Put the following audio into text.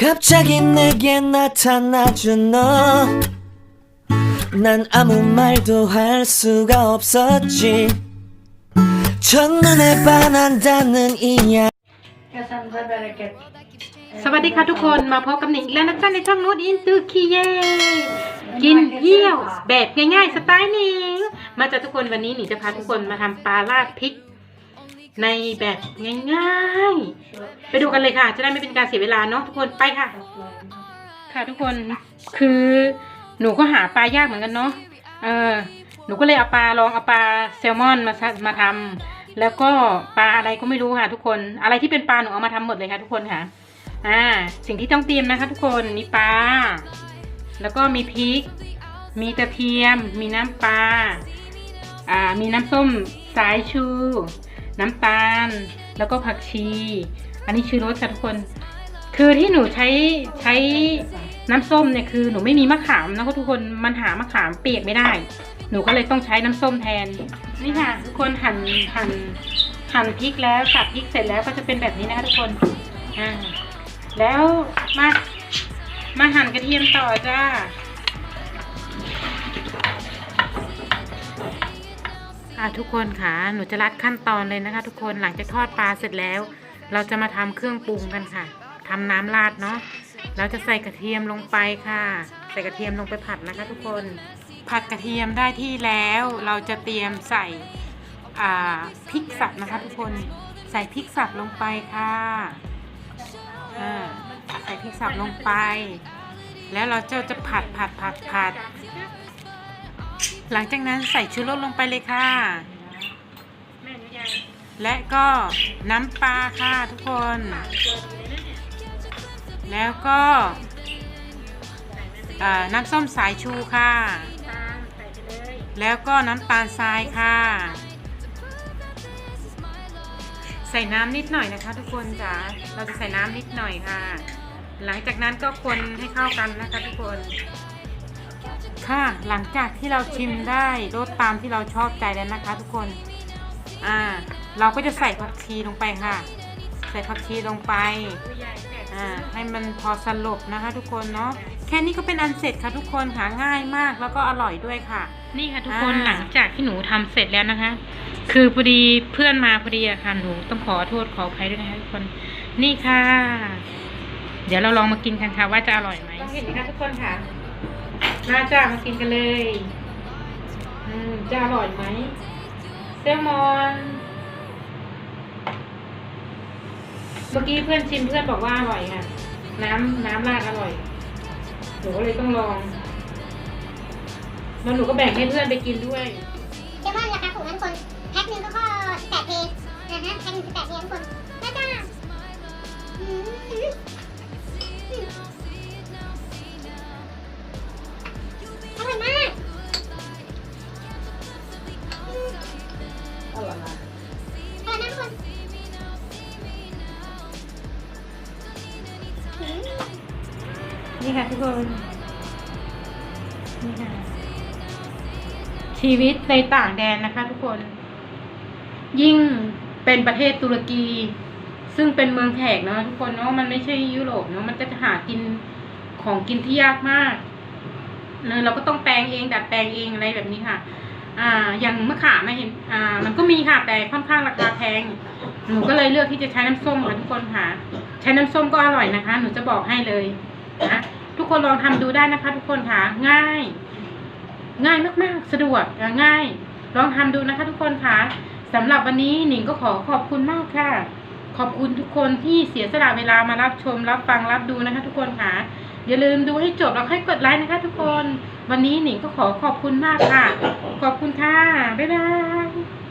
갑자기 내게 나타나준 너. 난 아무 말도 할 수가 없었지. 첫눈에 반한다는 이야. สวัสดีค่ะทุกคนมาพบกับหนิงอีกแล้วนะจ๊ะในช่องนูดอินตือคีเย่กินเยี่ยว แบบง่ายๆสไตล์หนิง มาจากทุกคนวันนี้หนิงจะพาทุกคนมาทำปลาราดพริก ในแบบง่ายๆ ไปดูกันเลยค่ะ จะได้ไม่เป็นการเสียเวลาเนาะทุกคนไปค่ะ ค่ะทุกคนคือหนูก็หาปลายากเหมือนกันเนาะเออหนูก็เลยเอาปลาลองเอาปลาแซลมอนมาซะมาทำแล้วก็ปลาอะไรก็ไม่รู้ค่ะทุกคน อะไรที่เป็นปลาหนูเอามาทำหมดเลยค่ะทุกคนค่ะอ่าสิ่งที่ต้องเตรียมนะคะ ทุกคนมีปลาแล้วก็มีพริก มีกระเทียม มีน้ำปลาอ่ามีน้ำส้มสายชู น้ำตาล แล้วก็ผักชี อันนี้ชื่อรสค่ะทุกคน คือที่หนูใช้ใช้น้ำส้มเนี่ยคือหนูไม่มีมะขามนะคะทุกคนมันหามะขามเปียกไม่ได้ หนูก็เลยต้องใช้น้ำส้มแทน นี่ค่ะทุกคนหั่นหั่นหั่นพริกแล้วสับพริกเสร็จแล้วก็จะเป็นแบบนี้นะคะทุกคนอ่าแล้วมามาหั่นกระเทียมต่อจ้า อะทุกคนค่ะหนูจะรัดขั้นตอนเลยนะคะ ทุกคนหลังจากทอดปลาเสร็จแล้ว เราจะมาทำเครื่องปรุงกันค่ะทำน้ำราดเนาะเราจะใส่กระเทียมลงไปค่ะ ใส่กระเทียมลงไปผัดนะคะ ทุกคนผัดกระเทียมได้ที่แล้ว เราจะเตรียมใส่พริกสับนะคะทุกคนใส่พริกสับลงไปค่ะใส่พริกสับลงไป แล้วเราจะจะผัดผัดผัดผัด หลังจากนั้นใส่ชูรสลงไปเลยค่ะ และก็น้ำปลาค่ะทุกคน แล้วก็น้ำส้มสายชูค่ะ แล้วก็น้ำตาลทรายค่ะ ใส่น้ำนิดหน่อยนะคะ ทุกคนจ๋า เราจะใส่น้ำนิดหน่อยค่ะ หลังจากนั้นก็คนให้เข้ากันนะคะทุกคน ค่ะ หลังจากที่เราชิมได้รสตามที่เราชอบใจแล้วนะคะ ทุกคน อ่า เราก็จะใส่ผักชีลงไปค่ะ ใส่ผักชีลงไป อ่า ให้มันพอสลบนะคะ ทุกคนเนาะ แค่นี้ก็เป็นอันเสร็จค่ะทุกคนหาง่ายมากแล้วก็อร่อยด้วยค่ะ นี่ค่ะทุกคนอ่าหลังจากที่หนูทำเสร็จแล้วนะคะ คือพอดีเพื่อนมาพอดีอะค่ะหนูต้องขอโทษขออภัยด้วยนะคะทุกคน นี่ค่ะ เดี๋ยวเราลองมากินกันค่ะว่าจะอร่อยไหมเห็นไหมคะทุกคนค่ะ มาจ้ามากินกันเลยอืมจะอร่อยไหมเซลมอนเมื่อกี้เพื่อนชิมเพื่อนบอกว่าอร่อยค่ะ น้ำน้ำราดอร่อยหนูก็เลยต้องลองแล้วหนูก็แบ่งให้เพื่อนไปกินด้วยเซลมอนราคาถูกนะทุกคนแพ็คหนึ่งก็ข้อ18เพนะฮะแพ็คหนึ่ง18เพทุกคนน่าจ้ นี่ค่ะทุกคนนี่ค่ะชีวิตในต่างแดนนะคะ ทุกคน ยิ่งเป็นประเทศตุรกี ซึ่งเป็นเมืองแขกเนาะทุกคนเนาะมันไม่ใช่ยุโรปเนาะมันจะหากินของกินที่ยากมากเนอะเราก็ต้องแปลงเองดัดแปลงเองอะไรแบบนี้ค่ะ อ่า อย่างมะขามมาเห็น อ่า มันก็มีค่ะแต่ค่อนข้างราคาแพง หนูก็เลยเลือกที่จะใช้น้ำส้มค่ะทุกคนค่ะ ใช้น้ำส้มก็อร่อยนะคะ หนูจะบอกให้เลยนะ กคนลองทำดูได้นะคะ ทุกคนค่ะ ง่าย ง่ายมากๆ สะดวกง่าย ลองทำดูนะคะ ทุกคนค่ะสำหรับวันนี้หนิงก็ขอขอบคุณมากค่ะ ขอบคุณทุกคนที่เสียสละเวลามารับชม รับฟังรับดูนะคะ ทุกคนค่ะอย่าลืมดูให้จบแล้วค่อยกดไลค์นะคะ ทุกคน วันนี้หนิงก็ขอขอบคุณมากค่ะ ขอบคุณค่ะ บ๊ายบาย